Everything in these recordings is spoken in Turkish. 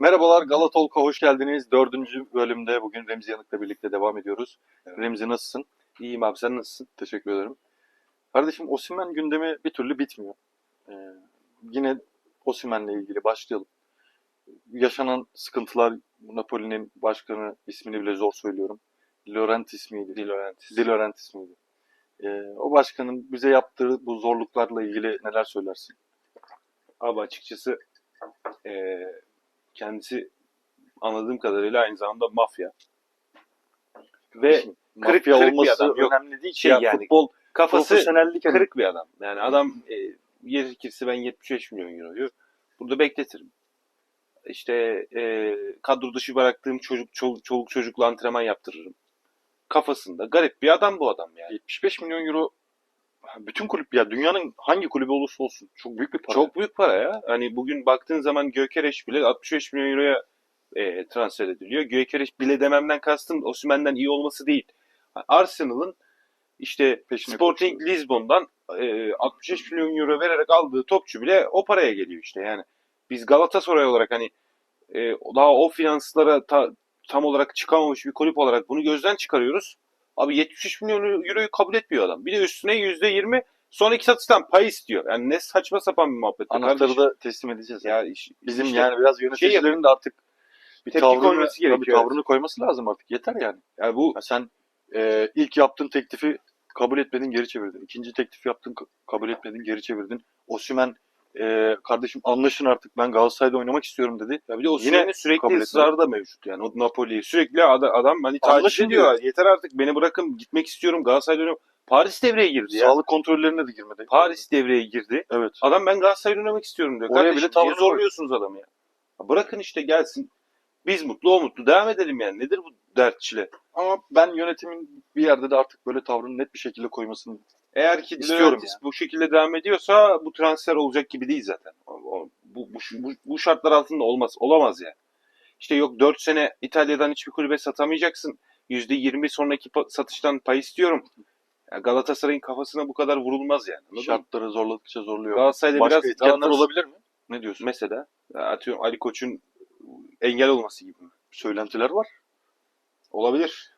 Merhabalar Galatolk'a hoş geldiniz. Dördüncü bölümde bugün Remzi Yanık'la birlikte devam ediyoruz. Remzi nasılsın? İyiyim abi sen nasılsın? Teşekkür ederim. Kardeşim Osimhen gündemi bir türlü bitmiyor. Ee, yine Osimhen'le ilgili başlayalım. Yaşanan sıkıntılar Napoli'nin başkanı ismini bile zor söylüyorum. Laurentiis miydi? Di Laurentiis. Di Laurentiis miydi? Ee, o başkanın bize yaptığı bu zorluklarla ilgili neler söylersin? Abi açıkçası eee, kendisi anladığım kadarıyla aynı zamanda mafya. Ve Mafya kırık- kırık bir olması adam. Yok, önemli değil şey ya, yani, futbol kafası profesyonellik hani. kırık bir adam. Yani adam e, gerekirse ben 75 milyon euroyu burada bekletirim. İşte e, kadro dışı bıraktığım çocuk çoluk, çoluk çocukla antrenman yaptırırım. Kafasında garip bir adam bu adam yani. 75 milyon euro bütün kulüp ya dünyanın hangi kulübü olursa olsun çok büyük bir para. Çok büyük para ya. Hani bugün baktığın zaman Gökereş bile 65 milyon euroya e, transfer ediliyor. Gökereş bile dememden kastım Osimhen'den iyi olması değil. Arsenal'ın işte Peşine Sporting Lisbon'dan e, 65 milyon euro vererek aldığı topçu bile o paraya geliyor işte yani. Biz Galatasaray olarak hani e, daha o finanslara ta- tam olarak çıkamamış bir kulüp olarak bunu gözden çıkarıyoruz. Abi 73 milyon euroyu kabul etmiyor adam. Bir de üstüne %20 sonraki satıştan pay istiyor. Yani ne saçma sapan bir muhabbet. Anahtarı kardeşim. da teslim edeceğiz. ya iş- Bizim işte- yani biraz yöneticilerin de artık bir Tepki tavrını, koyması gerekiyor, tavrını koyması lazım artık. Yeter yani. yani bu Ya sen e, ilk yaptığın teklifi kabul etmedin, geri çevirdin. İkinci teklif yaptın, ka- kabul etmedin, geri çevirdin. Osimhen e, kardeşim anlaşın artık ben Galatasaray'da oynamak istiyorum dedi. Ya bir de o Yine sürekli ısrarı da mevcut yani. O Napoli'yi sürekli adam, adam hani taciz Anlaşın ediyor. Yeter artık beni bırakın gitmek istiyorum Galatasaray'da oynamak. Paris devreye girdi ya. Sağlık kontrollerine de girmedi. Paris devreye girdi. Evet. Adam ben Galatasaray'da oynamak istiyorum diyor. Oraya Kardeşim, bile tavrını zorluyorsunuz adamı ya? ya? Bırakın işte gelsin. Biz mutlu o mutlu. Devam edelim yani. Nedir bu dert çile? Ama ben yönetimin bir yerde de artık böyle tavrını net bir şekilde koymasını Eğer ki İstiyorum Laurentiis bu şekilde devam ediyorsa bu transfer olacak gibi değil zaten. Bu, bu, bu, bu şartlar altında olmaz. Olamaz yani. İşte yok 4 sene İtalya'dan hiçbir kulübe satamayacaksın. %20 sonraki satıştan pay istiyorum. Ya Galatasaray'ın kafasına bu kadar vurulmaz yani. Anladın mı? şartları zorladıkça zorluyor. Galatasaray'da Başka biraz daha olabilir mi? Ne diyorsun? Mesela atıyorum Ali Koç'un engel olması gibi mi? Söylentiler var. Olabilir.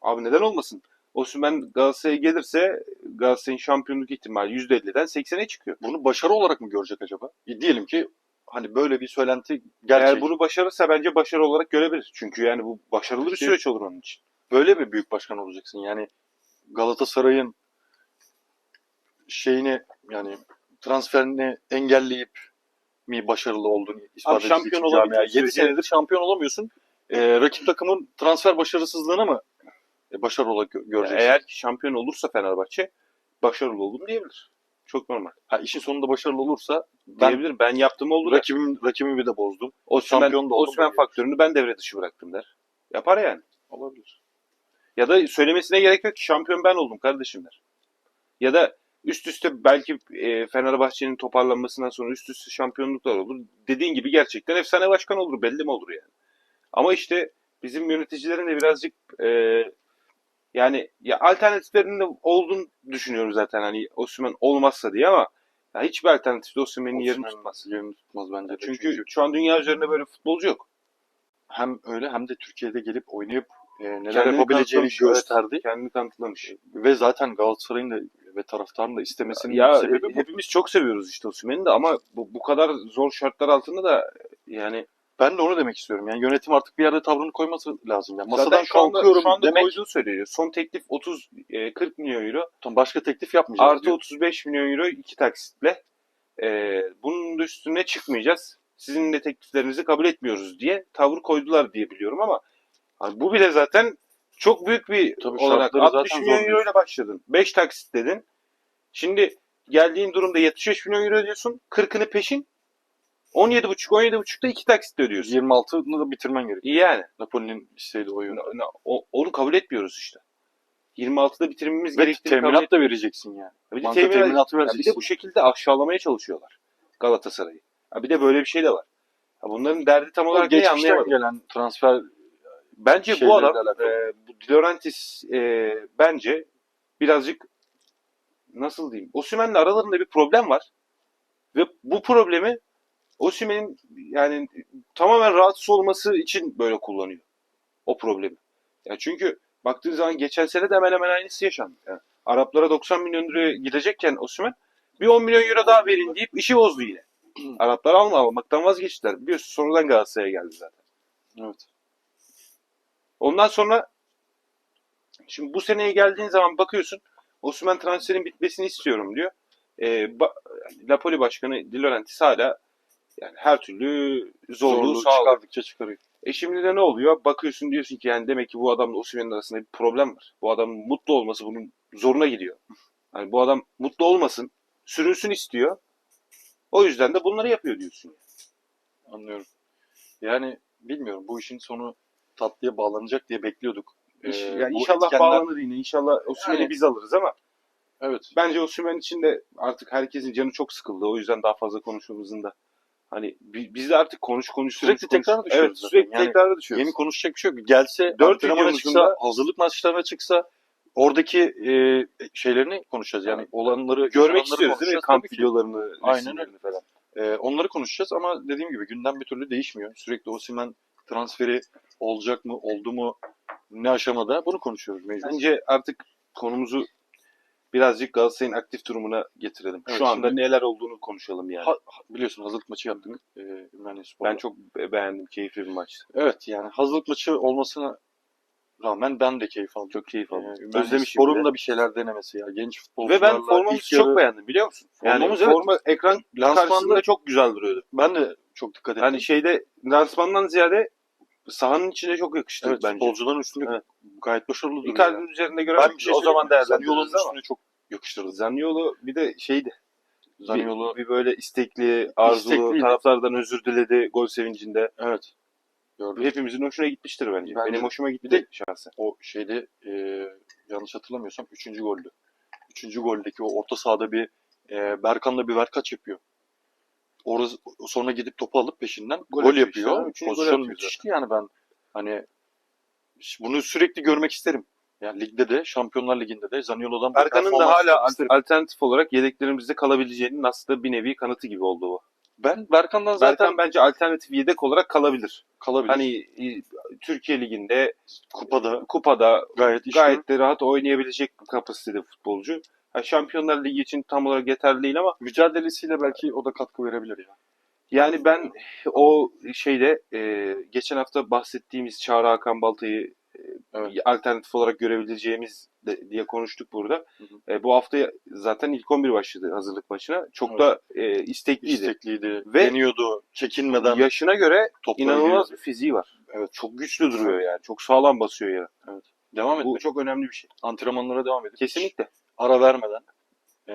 Abi neden olmasın? Osimhen Galatasaray'a gelirse Galatasaray'ın şampiyonluk ihtimali %50'den 80'e çıkıyor. Bunu başarı olarak mı görecek acaba? E, Diyelim ki hani böyle bir söylenti gerçek. Eğer bunu başarırsa bence başarı olarak görebilir. Çünkü yani bu başarılı bir süreç olur onun için. böyle mi büyük başkan olacaksın? Yani Galatasaray'ın şeyini yani transferini engelleyip mi başarılı olduğunu ispat Abi şampiyon camiaya? 7 sürece- senedir şampiyon olamıyorsun. Ee, rakip takımın transfer başarısızlığına mı e, başarı olarak gö- göreceksin? eğer ki şampiyon olursa Fenerbahçe başarılı oldum diyebilir. Çok normal. Ha, işin sonunda başarılı olursa ben Diyebilir. Ben yaptım oldu da. rakibim, rakibimi de bozdum. Osimhen, şampiyon da oldum Osimhen diyebilir. faktörünü ben devre dışı bıraktım der. Yapar yani. Olabilir. Ya da söylemesine gerek yok ki şampiyon ben oldum kardeşim der. Ya da üst üste belki e, Fenerbahçe'nin toparlanmasından sonra üst üste şampiyonluklar olur. Dediğin gibi gerçekten efsane başkan olur. Belli mi olur yani? Ama işte bizim yöneticilerin de birazcık e, yani ya alternatiflerinin de olduğunu düşünüyorum zaten hani Osimhen olmazsa diye ama ya hiçbir alternatif de Osimhen'in yerini tutmaz. Yerini tutmaz bence de. Çünkü, şu an dünya üzerinde böyle futbolcu yok. hem öyle hem de Türkiye'de gelip oynayıp e, neler Kendini yapabileceğini gösterdi. Kendini kanıtlamış. Ve zaten Galatasaray'ın da ve taraftarın da istemesinin Ya sebebi bu. hepimiz çok seviyoruz işte Osimhen'i de ama bu, bu kadar zor şartlar altında da yani Ben de onu demek istiyorum. Yani yönetim artık bir yerde tavrını koyması lazım. Yani zaten masadan şu anda, kalkıyorum şu anda demek koyduğu söylüyor. Son teklif 30 e, 40 milyon euro Tamam, başka teklif yapmayacağız. artı diyor. 35 milyon euro iki taksitle e, bunun da üstüne çıkmayacağız. Sizin de tekliflerinizi kabul etmiyoruz diye tavır koydular diye biliyorum ama hani bu bile zaten çok büyük bir Tabii olarak şartları 60 zaten milyon euro ile başladın. 5 taksit dedin. Şimdi geldiğin durumda 75 milyon euro ödüyorsun. 40'ını peşin 17,5 17,5'da iki taksit ödüyorsun. 26'ını da bitirmen gerekiyor. Yani. Napoli'nin istediği oyun. Na- na- o- onu kabul etmiyoruz işte. 26'da bitirmemiz Ve gerektiğini kabul teminat da vereceksin yani. Bir de, Banka teminat- teminatı Ya bir vereceksin. de bu şekilde aşağılamaya çalışıyorlar Galatasaray'ı. Ha bir de böyle bir şey de var. Ha bunların derdi tam olarak ne anlayamadım. gelen transfer Bence bu adam, e, bu Di Laurentiis e, bence birazcık nasıl diyeyim? Osimhen'le aralarında bir problem var. Ve bu problemi Osimhen'in yani tamamen rahatsız olması için böyle kullanıyor. O problemi. Ya çünkü baktığın zaman geçen sene de hemen hemen aynısı yaşandı. Yani Araplara 90 milyon liraya gidecekken Osimhen bir 10 milyon euro daha verin deyip işi bozdu yine. Araplar alma almaktan vazgeçtiler. Biliyorsun sonradan Galatasaray'a geldi zaten. Evet. Ondan sonra şimdi bu seneye geldiğin zaman bakıyorsun Osimhen transferin bitmesini istiyorum diyor. Ee, ba- Napoli Başkanı Di Laurentiis hala yani her türlü zorluğu, Zorluğu sağlıyor. çıkardıkça çıkarıyor. E şimdi de ne oluyor? Bakıyorsun diyorsun ki yani demek ki bu adamla Osimhen'in arasında bir problem var. Bu adamın mutlu olması bunun zoruna gidiyor. Yani bu adam mutlu olmasın, sürünsün istiyor. O yüzden de bunları yapıyor diyorsun. Anlıyorum. Yani bilmiyorum bu işin sonu tatlıya bağlanacak diye bekliyorduk. Ee, yani inşallah etkenler- bağlanır yine. İnşallah Osimhen'i Yani- biz alırız ama Evet. bence Osimhen için de artık herkesin canı çok sıkıldı. O yüzden daha fazla konuşmamızın da hani bi- biz de artık konuş konuş Sürekli konuş, tekrara konuş. düşüyoruz Evet, zaten. sürekli Yani tekrara düşüyoruz. Yeni konuşacak bir şey yok. Gelse Dört antrenmana videomuzun çıksa, hazırlık maçlarına çıksa oradaki e, şeylerini konuşacağız. Yani olanları görmek istiyoruz değil mi? Kamp videolarını, Aynen resimlerini falan. Ee, onları konuşacağız ama dediğim gibi gündem bir türlü değişmiyor. Sürekli Osimhen transferi olacak mı, oldu mu, ne aşamada bunu konuşuyoruz mecbur. Bence artık konumuzu birazcık Galatasaray'ın aktif durumuna getirelim. Evet, Şu anda şimdi- neler olduğunu konuşalım yani. Ha- biliyorsun hazırlık maçı yaptık. E, Ümraniye ben çok be- beğendim. Keyifli bir maçtı. Evet yani hazırlık maçı olmasına rağmen ben de keyif aldım. Çok keyif aldım. Ee, Ümraniye Özlemişim Spor'un bile. da bir şeyler denemesi ya. Genç futbolcularla. Ve ben formamızı ilk yarı- çok beğendim biliyor musun? Yani Formamız, evet. forma ekran Lansmanda karşısında çok güzel duruyordu. ben de çok dikkat ettim. Yani şeyde lansmandan ziyade sahanın içine çok yakıştı evet, bence. futbolcuların üstünde Evet. gayet başarılı duruyor. Icardi'nin yani. üzerinde Ben göremedim. bir şey o zaman değerlendiririz ama. üstüne çok yakıştırdı. Zaniolo bir de şeydi. Zaniolo Bir, bir böyle istekli, arzulu, İstekliydi. taraftardan özür diledi gol sevincinde. evet. Gördüm. Hepimizin hoşuna gitmiştir bence. Bence- Benim hoşuma gitti de- şahsen. O şeyde e, yanlış hatırlamıyorsam 3. goldü. 3. goldeki o orta sahada bir e, Berkan'la bir verkaç yapıyor. Orası, sonra gidip topu alıp peşinden Gol gol, işte, yapıyor. gol Pozisyon müthişti yani ben hani bunu sürekli görmek isterim. Yani ligde de Şampiyonlar Ligi'nde de Zaniolo'dan bir Berkan'ın da hala isterim. alternatif olarak yedeklerimizde kalabileceğinin aslında bir nevi kanıtı gibi oldu bu. ben Berkan'dan zaten Berkan bence alternatif yedek olarak kalabilir. kalabilir. Hani Türkiye Ligi'nde kupada kupada gayet gayet de rahat oynayabilecek kapasitede futbolcu. Ha, Şampiyonlar Ligi için tam olarak yeterli değil ama mücadelesiyle belki o da katkı verebilir ya. yani ben o şeyde e, geçen hafta bahsettiğimiz Çağrı Hakan Balta'yı e, Evet. alternatif olarak görebileceğimiz de, diye konuştuk burada. Hı hı. E, bu hafta zaten ilk 11 başladı hazırlık maçına. Çok Evet. da e, istekliydi. İstekliydi, Ve- deniyordu, çekinmeden Yaşına göre inanılmaz bir fiziği var. Evet. Çok güçlü duruyor yani. Çok sağlam basıyor yere. Devam Bu etmek. çok önemli bir şey. Antrenmanlara devam edip Kesinlikle. Ara vermeden e,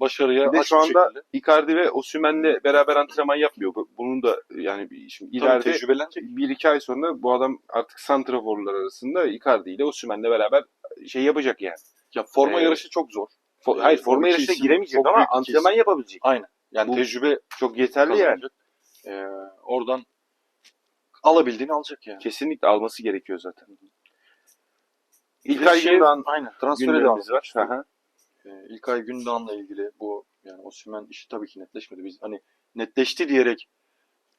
başarıya Bir de aç şu bir anda şekilde. Icardi ve Osimhen'le beraber antrenman yapmıyor. Bu- Bunun da yani bir- şimdi Tabii ileride tecrübelenecek. bir iki ay sonra bu adam artık santraforlar arasında Icardi ile Osimhen'le beraber şey yapacak yani. Ya forma Ee, yarışı çok zor. Fo- Ee, Hayır forma iki yarışına isim giremeyecek çok ama büyük iki antrenman yapabilecek. Aynen. Yani Bu tecrübe Çok yeterli yani. kazanacak. E, oradan alabildiğini alacak yani. Kesinlikle alması gerekiyor zaten. Bir İlk de ay şey- aynen. Transfere devam gündemimiz var. Hı hı. E, İlkay Gündoğan'la ilgili bu yani Osimhen işi tabii ki netleşmedi. Biz hani netleşti diyerek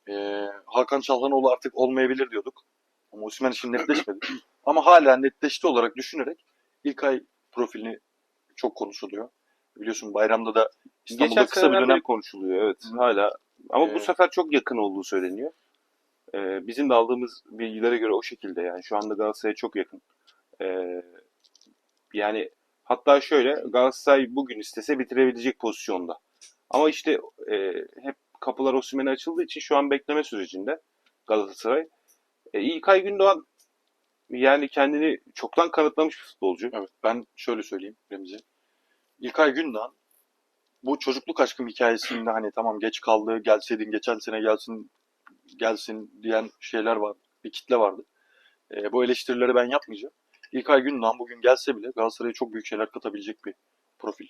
e, Hakan Çalhanoğlu artık olmayabilir diyorduk. Ama Osimhen için netleşmedi. Ama hala netleşti olarak düşünerek İlkay profilini çok konuşuluyor. Biliyorsun bayramda da İstanbul'da Geçen kısa bir dönem konuşuluyor evet hala. Ama bu Ee, sefer çok yakın olduğu söyleniyor. Ee, bizim de aldığımız bilgilere göre o şekilde yani. Şu anda Galatasaray'a çok yakın. Ee, yani hatta şöyle Galatasaray bugün istese bitirebilecek pozisyonda. Ama işte e, hep kapılar Osimhen'e açıldığı için şu an bekleme sürecinde Galatasaray. E, İlkay Gündoğan yani kendini çoktan kanıtlamış bir futbolcu. Evet, ben şöyle söyleyeyim Remzi. İlkay Gündoğan bu çocukluk aşkım hikayesinde hani tamam geç kaldı, gelseydin geçen sene gelsin gelsin diyen şeyler var. Bir kitle vardı. Ee, bu eleştirileri ben yapmayacağım. İlkay Gündoğan bugün gelse bile Galatasaray'a çok büyük şeyler katabilecek bir profil.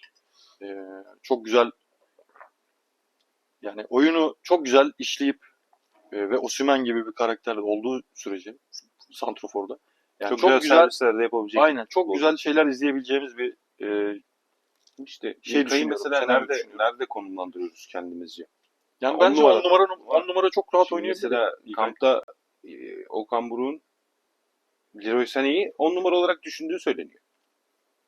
Ee, çok güzel yani oyunu çok güzel işleyip e, ve Osimhen gibi bir karakterle olduğu sürece Santrofor'da yani çok, çok, güzel, güzel servisler de yapabilecek. Aynen çok futbolcu. güzel şeyler izleyebileceğimiz bir e, İşte Şey düşünüyorum, mesela nerede nerede konumlandırıyoruz kendimizce? Yani On bence numara. 10 numara, on numara çok rahat Şimdi oynayabilir. mesela İlkay. kampta e, Okan Buruk'un Leroy Sané'yi 10 numara olarak düşündüğü söyleniyor.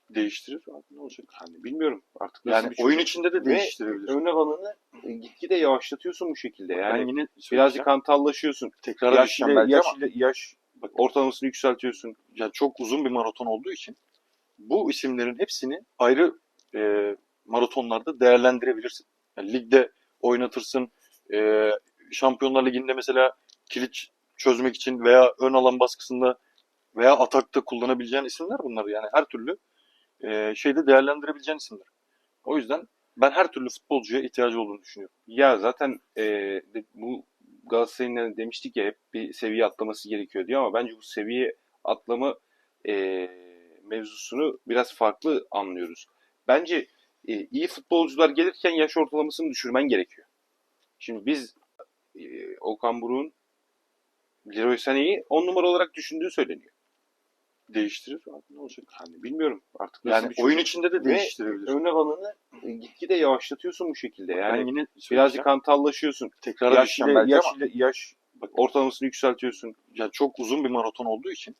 değiştirir abi ne olacak? Hani bilmiyorum artık nasıl Yani bir oyun içinde de Ve değiştirebilir. ön alanını e, gitgide yavaşlatıyorsun bu şekilde. ben Yani yine birazcık söyleyeceğim. hantallaşıyorsun. tekrar Yaş, düşeceğim belki yaş, ama yaş ortalamasını yükseltiyorsun. yani çok uzun bir maraton olduğu için bu isimlerin hepsini ayrı e, maratonlarda değerlendirebilirsin. Yani ligde oynatırsın. E, Şampiyonlar Ligi'nde mesela kilit çözmek için veya ön alan baskısında veya atakta kullanabileceğin isimler bunlar. Yani her türlü e, şeyde değerlendirebileceğin isimler. O yüzden ben her türlü futbolcuya ihtiyacı olduğunu düşünüyorum. Ya zaten e, bu Galatasaray'ın demiştik ya hep bir seviye atlaması gerekiyor diyor ama bence bu seviye atlama e, mevzusunu biraz farklı anlıyoruz. Bence e, iyi futbolcular gelirken yaş ortalamasını düşürmen gerekiyor. Şimdi biz e, Okan Buruk'un Leroy Sané'yi 10 numara olarak düşündüğü söyleniyor. Değiştirir abi ne olacak? Hani bilmiyorum artık Yani oyun içinde de Ve değiştirebilir. ön alanını e, gitgide yavaşlatıyorsun bu şekilde. Yani ben yine birazcık hantallaşıyorsun. tekrar Yaş, ile, belki yaş, ama ile- yaş ortalamasını yükseltiyorsun. yani çok uzun bir maraton olduğu için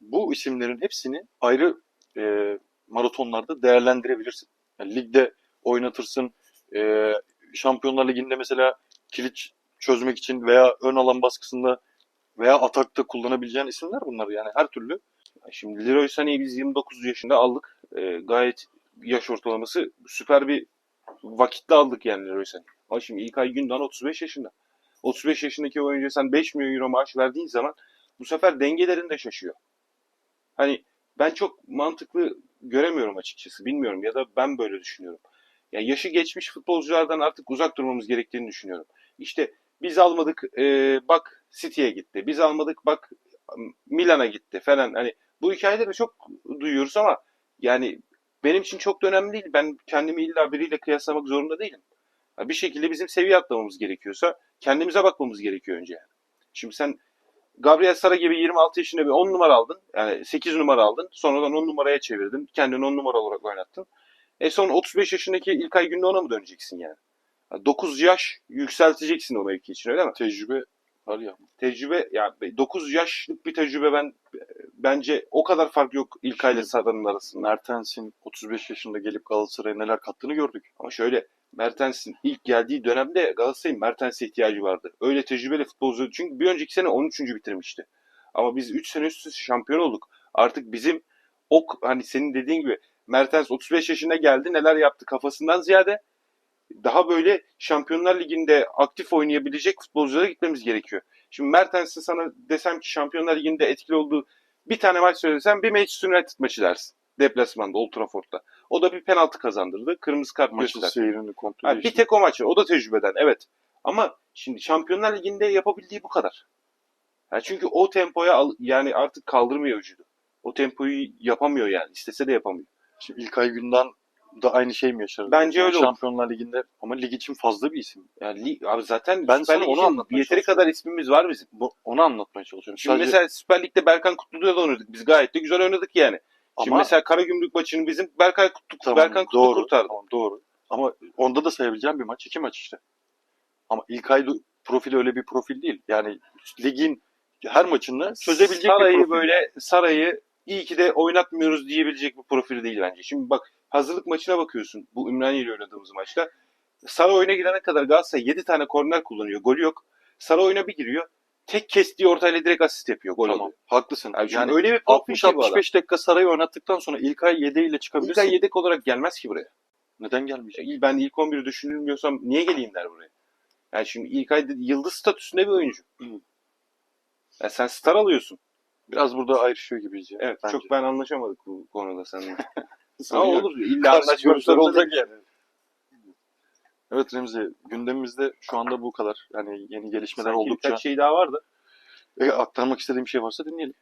bu isimlerin hepsini ayrı e, maratonlarda değerlendirebilirsin. Yani ligde oynatırsın. E, Şampiyonlar Ligi'nde mesela kilit çözmek için veya ön alan baskısında veya atakta kullanabileceğin isimler bunlar. Yani her türlü Şimdi Leroy Sané'yi biz 29 yaşında aldık. Ee, gayet yaş ortalaması süper bir vakitte aldık yani Leroy Sané. Ama şimdi İlkay Gündoğan 35 yaşında. 35 yaşındaki oyuncuya sen 5 milyon euro maaş verdiğin zaman bu sefer dengelerin de şaşıyor. Hani ben çok mantıklı göremiyorum açıkçası. Bilmiyorum ya da ben böyle düşünüyorum. Ya yaşı geçmiş futbolculardan artık uzak durmamız gerektiğini düşünüyorum. İşte biz almadık e, bak City'ye gitti. Biz almadık bak Milan'a gitti falan. Hani bu hikayeleri çok duyuyoruz ama yani benim için çok da önemli değil. Ben kendimi illa biriyle kıyaslamak zorunda değilim. Bir şekilde bizim seviye atlamamız gerekiyorsa kendimize bakmamız gerekiyor önce. Şimdi sen Gabriel Sara gibi 26 yaşında bir 10 numara aldın. Yani 8 numara aldın. Sonradan 10 numaraya çevirdin. Kendini 10 numara olarak oynattın. E son 35 yaşındaki İlkay Gündoğan'a mı döneceksin yani? 9 yaş yükselteceksin o mevki için öyle mi? tecrübe var ya. Tecrübe ya 9 yaşlık bir tecrübe ben bence o kadar fark yok İlkay ile Sara'nın arasında. Mertens'in 35 yaşında gelip Galatasaray'a neler kattığını gördük. Ama şöyle Mertens'in ilk geldiği dönemde Galatasaray'ın Mertens'e ihtiyacı vardı. Öyle tecrübeli futbolcu çünkü bir önceki sene 13. bitirmişti. Ama biz 3 sene üst üste şampiyon olduk. Artık bizim o hani senin dediğin gibi Mertens 35 yaşına geldi neler yaptı kafasından ziyade daha böyle Şampiyonlar Ligi'nde aktif oynayabilecek futbolculara gitmemiz gerekiyor. Şimdi Mertens'e sana desem ki Şampiyonlar Ligi'nde etkili olduğu bir tane maç söylesem bir Manchester United maçı dersin. Deplasmanda Old Trafford'da. O da bir penaltı kazandırdı. Kırmızı kart Maçın gösterdi. seyrini kontrol Ha, bir tek o maçı. O da tecrübeden. Evet. Ama şimdi Şampiyonlar Ligi'nde yapabildiği bu kadar. Ha, çünkü o tempoya al- yani artık kaldırmıyor vücudu. O tempoyu yapamıyor yani. İstese de yapamıyor. Şimdi İlkay Gündoğan da aynı şey mi yaşar? Bence öyle olur. Şampiyonlar Ligi'nde ama lig için fazla bir isim. Yani li- abi zaten Ben Süper sana Lig onu anlatmaya yeteri kadar ismimiz var bizim. Bu, onu anlatmaya çalışıyorum. Şimdi Sadece- mesela Süper Lig'de Berkan Kutlu'da da oynadık. Biz gayet de güzel oynadık yani. Şimdi ama mesela Karagümrük maçını bizim Berkay Kutlu, Tamam, Berkan Kutlu doğru, kurtardı. Tamam, doğru. Ama onda da sayabileceğim bir maç, iki maç işte. Ama İlkay profili öyle bir profil değil. Yani ligin her maçını çözebilecek bir Saray'ı profil. böyle Saray'ı iyi ki de oynatmıyoruz diyebilecek bir profil değil bence. Şimdi bak hazırlık maçına bakıyorsun bu Ümraniye ile oynadığımız maçta. Saray oyuna girene kadar Galatasaray 7 tane korner kullanıyor. Golü yok. Saray oyuna bir giriyor. Tek kestiği ortayla direkt asist yapıyor. Gol Tamam, oluyor. haklısın. Yani, Yani, öyle bir profil ki bu adam. 60-65 dakika Saray'ı oynattıktan sonra İlkay yedeğiyle çıkabilirsin. İlkay yedek olarak gelmez ki buraya. Neden gelmeyecek? İyi, Ben ilk 11'i düşünülmüyorsam niye geleyim der buraya. Yani şimdi İlkay de- yıldız statüsünde bir oyuncu. Hı. Yani sen star alıyorsun. Biraz burada ayrışıyor gibiyiz ya. Evet bence. çok ben anlaşamadık bu konuda seninle. Yok. olur. İlla zorunda olacak yani. Evet Remzi, gündemimizde şu anda bu kadar. Yani yeni gelişmeler Sanki oldukça. birkaç şey daha vardı. E, aktarmak istediğim bir şey varsa dinleyelim.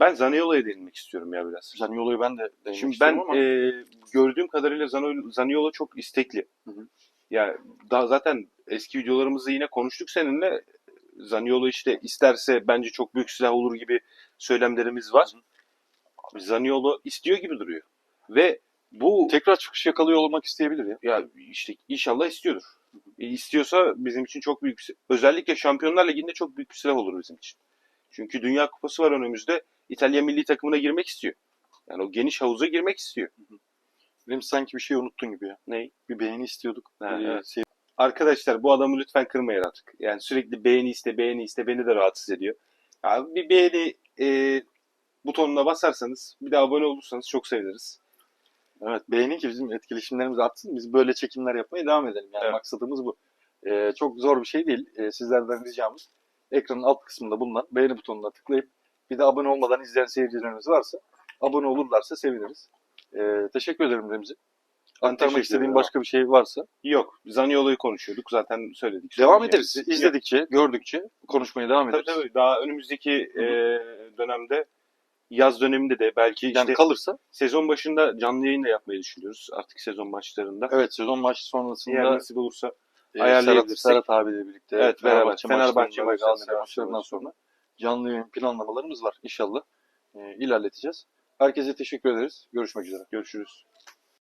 Ben Zaniolo'ya değinmek istiyorum ya biraz. Zaniolo'yu ben de değinmek Şimdi ben ama e, gördüğüm kadarıyla Zaniolo, çok istekli. Hı hı. Ya daha zaten eski videolarımızda yine konuştuk seninle. Zaniolo işte isterse bence çok büyük silah olur gibi söylemlerimiz var. Abi Zaniolo istiyor gibi duruyor. Ve bu tekrar çıkış yakalıyor olmak isteyebilir ya. ya işte inşallah istiyordur. E, istiyorsa bizim için çok büyük özellikle Şampiyonlar Ligi'nde çok büyük bir silah olur bizim için. Çünkü Dünya Kupası var önümüzde. İtalya milli takımına girmek istiyor. Yani o geniş havuza girmek istiyor. Benim sanki bir şey unuttun gibi ya. Ney? Bir beğeni istiyorduk. Ha, Ee, evet. sev- Arkadaşlar bu adamı lütfen kırmayın artık. Yani sürekli beğeni iste beğeni iste beni de rahatsız ediyor. Ya bir beğeni e, butonuna basarsanız bir de abone olursanız çok seviniriz. Evet beğenin ki bizim etkileşimlerimiz artsın. Biz böyle çekimler yapmaya devam edelim. Yani Evet. maksadımız bu. Ee, çok zor bir şey değil. Ee, sizlerden ricamız ekranın alt kısmında bulunan beğeni butonuna tıklayıp bir de abone olmadan izleyen seyircilerimiz varsa abone olurlarsa seviniriz. Ee, teşekkür ederim Remzi. İstediğin ederim. başka bir şey varsa Yok. Zaniolo'yu konuşuyorduk. Zaten söyledik. devam ederiz. İzledikçe, gördükçe konuşmaya devam Tabii ederiz. tabii. Daha önümüzdeki e, dönemde yaz döneminde de belki Yani işte kalırsa sezon başında canlı yayın da yapmayı düşünüyoruz. Artık sezon maçlarında. evet sezon maçı sonrasında Eğer nasip olursa e, Serhat, ayarlayabilirsek. Serhat abiyle birlikte Evet, beraber. Fenerbahçe, ve Galatasaray maçlarından sonra canlı yayın planlamalarımız var. İnşallah e, ilerleteceğiz. Herkese teşekkür ederiz. Görüşmek üzere. görüşürüz.